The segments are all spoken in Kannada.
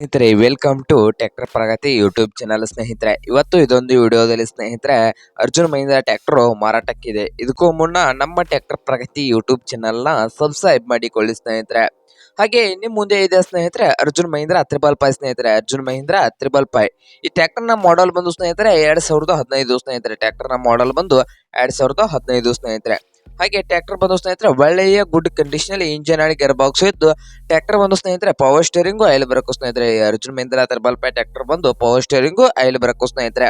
ಸ್ನೇಹಿತರೆ welcome to tractor Pragati YouTube channel ಸ್ನೇಹಿತರೆ. ಇವತ್ತು ಇದೊಂದು ವಿಡಿಯೋದಲ್ಲಿ ಸ್ನೇಹಿತರೆ, ಅರ್ಜುನ್ ಮಹಿಂದ್ರ ಟ್ರ್ಯಾಕ್ಟರ್ ಮಾರಾಟಕ್ಕಿದೆ. ಇದಕ್ಕೂ ಮುನ್ನ ನಮ್ಮ ಟ್ರ್ಯಾಕ್ಟರ್ ಪ್ರಗತಿ ಯೂಟ್ಯೂಬ್ ಚಾನಲ್ನ ಸಬ್ಸ್ಕ್ರೈಬ್ ಮಾಡಿಕೊಳ್ಳಿ ಸ್ನೇಹಿತರೆ. ಹಾಗೆ ನಿಮ್ಮ ಮುಂದೆ ಇದೆ ಸ್ನೇಹಿತರೆ, ಅರ್ಜುನ್ ಮಹೀಂದ್ರ ತ್ರಿಬಲ್ ಪಾಯ್ ಸ್ನೇಹಿತರೆ. ಅರ್ಜುನ್ ಮಹೀಂದ್ರ ತ್ರಿಬಲ್ ಫೈ ಈ ನ ಮಾಡೆಲ್ ಬಂದು ಸ್ನೇಹಿತರೆ, ಎರಡ್ ಸಾವಿರದ ಹದಿನೈದು ಸ್ನೇಹಿತರೆ. ನ ಮಾಡೆಲ್ ಬಂದು ಎರಡ್ ಸಾವಿರದ ಹದಿನೈದು ಸ್ನೇಹಿತರೆ. ಹಾಗೆ ಟ್ರ್ಯಾಕ್ಟರ್ ಬಂದು ಸ್ನೇಹಿತರೆ, ಒಳ್ಳೆಯ ಗುಡ್ ಕಂಡೀಷನ್ ಇಂಜಿನ್ ಆಗಿ ಗೇರ್ ಬಾಕ್ಸ್ ಇದ್ದು, ಟ್ರ್ಯಾಕ್ಟರ್ ಬಂದು ಸ್ನೇಹಿತರೆ ಪವರ್ ಸ್ಟೇರಿಂಗು ಆಯಿಲ್ ಬರಕು ಸ್ನೇಹಿತರೆ Arjun Mahindra triple five tractor ಬಂದು ಪವರ್ ಸ್ಟೇರಿಂಗು ಆಯಿಲ್ ಬರಕು ಸ್ನೇಹಿತರೆ.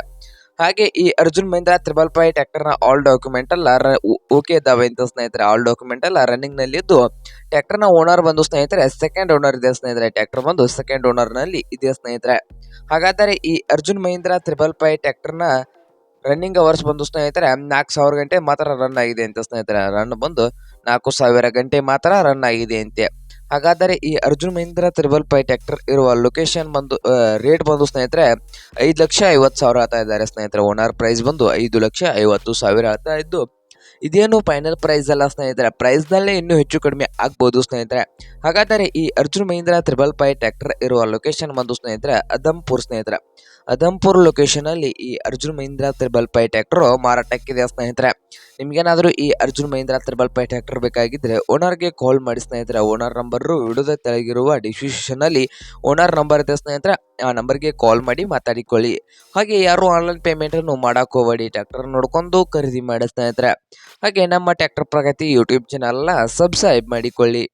ಹಾಗೆ ಈ ಅರ್ಜುನ್ ಮಹಿಂದ್ರಾ ತ್ರಿಬಲ್ ಪೈ ಟ್ರ್ಯಾಕ್ಟರ್ನ ಆಲ್ ಡಾಕ್ಯುಮೆಂಟ್ ಅಲ್ಲ ಓಕೆ ಇದಾವೆ ಅಂತ ಸ್ನೇಹಿತರೆ ಆಲ್ ಡಾಕ್ಯುಮೆಂಟ್ ಅಲ್ಲ ರನ್ನಿಂಗ್ನಲ್ಲಿ ಇದ್ದು ಟ್ರ್ಯಾಕ್ಟರ್ನ ಓನರ್ ಬಂದು ಸ್ನೇಹಿತರೆ ಸೆಕೆಂಡ್ ಓನರ್ ಇದೆ ಸ್ನೇಹಿತರೆ ಟ್ರ್ಯಾಕ್ಟರ್ ಬಂದು ಸೆಕೆಂಡ್ ಓನರ್ನಲ್ಲಿ ಇದೆ ಸ್ನೇಹಿತರೆ. ಹಾಗಾದರೆ ಈ ಅರ್ಜುನ್ ಮಹಿಂದ್ರಾ ತ್ರಿಬಲ್ ಪೈ ಟ್ರ್ಯಾಕ್ಟರ್ನ ರನ್ನಿಂಗ್ ಅವರ್ಸ್ ಬಂದು ಸ್ನೇಹಿತರೆ, ನಾಲ್ಕು ಸಾವಿರ ಗಂಟೆ ಮಾತ್ರ ರನ್ ಆಗಿದೆ ಅಂತ ಸ್ನೇಹಿತರೆ. ರನ್ ಬಂದು ನಾಲ್ಕು ಸಾವಿರ ಗಂಟೆ ಮಾತ್ರ ರನ್ ಆಗಿದೆ ಅಂತೆ. ಹಾಗಾದರೆ ಈ Arjun Mahindra triple five tractor ಇರುವ ಲೊಕೇಶನ್ ಬಂದು ರೇಟ್ ಬಂದು ಸ್ನೇಹಿತರೆ, ಐದು ಲಕ್ಷ ಐವತ್ತು ಸಾವಿರ ಆಗ್ತಾ ಇದ್ದಾರೆ ಸ್ನೇಹಿತರೆ. ಓನರ್ ಪ್ರೈಸ್ ಬಂದು ಐದು ಲಕ್ಷ ಐವತ್ತು ಸಾವಿರ ಆಗ್ತಾ ಇದ್ದು ಇದೇನು ಫೈನಲ್ ಪ್ರೈಸ್ ಅಲ್ಲ ಸ್ನೇಹಿತರೆ. ಪ್ರೈಸ್ ನಲ್ಲೇ ಇನ್ನೂ ಹೆಚ್ಚು ಕಡಿಮೆ ಆಗ್ಬೋದು ಸ್ನೇಹಿತರೆ. ಹಾಗಾದರೆ ಈ Arjun Mahindra triple five tractor ಇರುವ ಲೊಕೇಶನ್ ಬಂದು ಸ್ನೇಹಿತರೆ ಅದಂಪುರ್ ಸ್ನೇಹಿತರೆ. ಅದಂಪುರ್ ಲೊಕೇಶನ್ ಅಲ್ಲಿ ಈ Arjun Mahindra triple five tractor ಮಾರಾಟಕ್ಕಿದೆ ಸ್ನೇಹಿತರೆ? ನಿಮ್ಗೇನಾದ್ರೂ ಈ Arjun Mahindra triple five tractor ಬೇಕಾಗಿದ್ರೆ ಓನರ್ಗೆ ಕಾಲ್ ಮಾಡಿ ಸ್ನೇಹಿತರೆ. ಓನರ್ ನಂಬರ್ ವಿಡಿಯೋದ ತೆಳಗಿರುವ ಡಿಸ್ಕ್ರಿಪ್ಷನ್ ಅಲ್ಲಿ ಓನರ್ ನಂಬರ್ ಇದೆ ಸ್ನೇಹಿತರೆ. ಆ ನಂಬರ್ಗೆ ಕಾಲ್ ಮಾಡಿ ಮಾತಾಡಿಕೊಳ್ಳಿ. ಹಾಗೆ ಯಾರು ಆನ್ಲೈನ್ ಪೇಮೆಂಟ್ ಅನ್ನು ಮಾಡಕ್ ಹೋಗಬೇಡಿ. ಟ್ರ್ಯಾಕ್ಟರ್ ನೋಡ್ಕೊಂಡು ಖರೀದಿ ಮಾಡಿ ಸ್ನೇಹಿತರೆ. ಹಾಗೆ ನಮ್ಮ ಟ್ರ್ಯಾಕ್ಟರ್ ಪ್ರಗತಿ ಯೂಟ್ಯೂಬ್ ಚಾನಲ್ನ ಸಬ್ಸ್ಕ್ರೈಬ್ ಮಾಡಿಕೊಳ್ಳಿ.